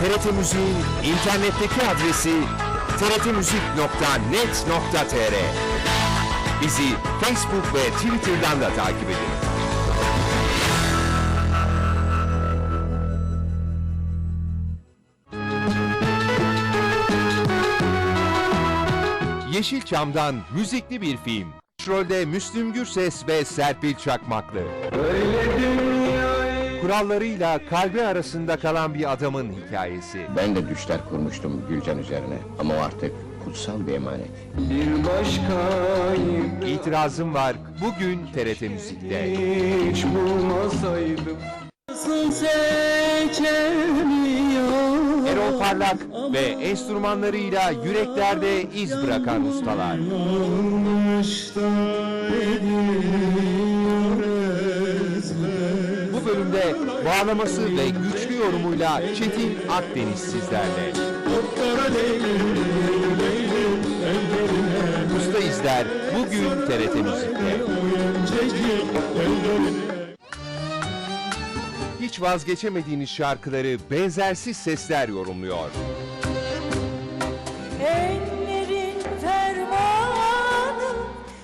TRT Müziğin internetteki adresi trtmuzik.net.tr Bizi Facebook ve Twitter'dan da takip edin. Yeşilçam'dan müzikli bir film. Başrolde Müslüm Gürses ve Serpil Çakmaklı. Kurallarıyla kalbi arasında kalan bir adamın hikayesi. Ben de düşler kurmuştum Gülcan üzerine ama o artık kutsal bir emanet. Bir başkayım İtirazım var bugün TRT Müzik'te. hiç bulmasaydım Nasıl seçemiyor Erol Parlak ve enstrümanlarıyla yüreklerde iz bırakan ustalar. Bu bölümde bağlaması ve güçlü yorumuyla Çetin Akdeniz sizlerle. Usta izler bugün TRT Müzik'te. Hiç vazgeçemediğiniz şarkıları benzersiz sesler yorumluyor. Enlerin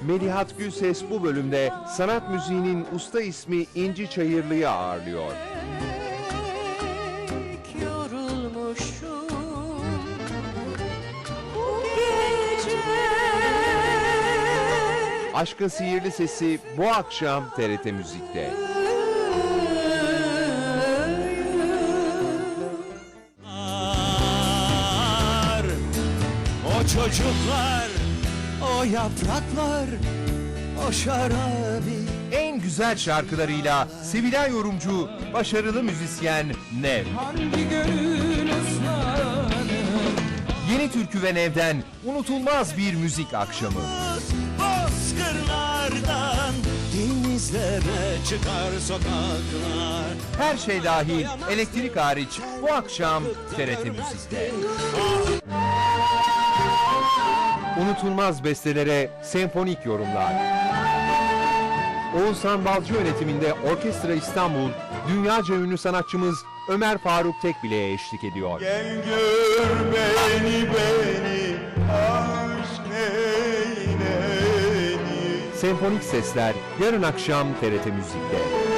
Melihat Gülses bu bölümde sanat müziğinin usta ismi İnci Çayırlı'yı ağırlıyor. Aşkın sihirli sesi bu akşam TRT Müzik'te. O çocuklar, o yapraklar, o şarabi. En güzel şarkılarıyla sevilen yorumcu, başarılı müzisyen Nev. Hangi gönül ıslanır? Yeni Türkü ve Nev'den unutulmaz bir müzik akşamı. Bozkırlardan denizlere çıkar sokaklar. Her şey dahil, elektrik hariç bu akşam TRT Müzik'te. Unutulmaz bestelere senfonik yorumlar. Oğuzhan Balcı yönetiminde Orkestra İstanbul, dünyaca ünlü sanatçımız Ömer Faruk Tekbile'ye eşlik ediyor. Gel gör beni beni aşk neyledi Senfonik sesler yarın akşam TRT Müzik'te.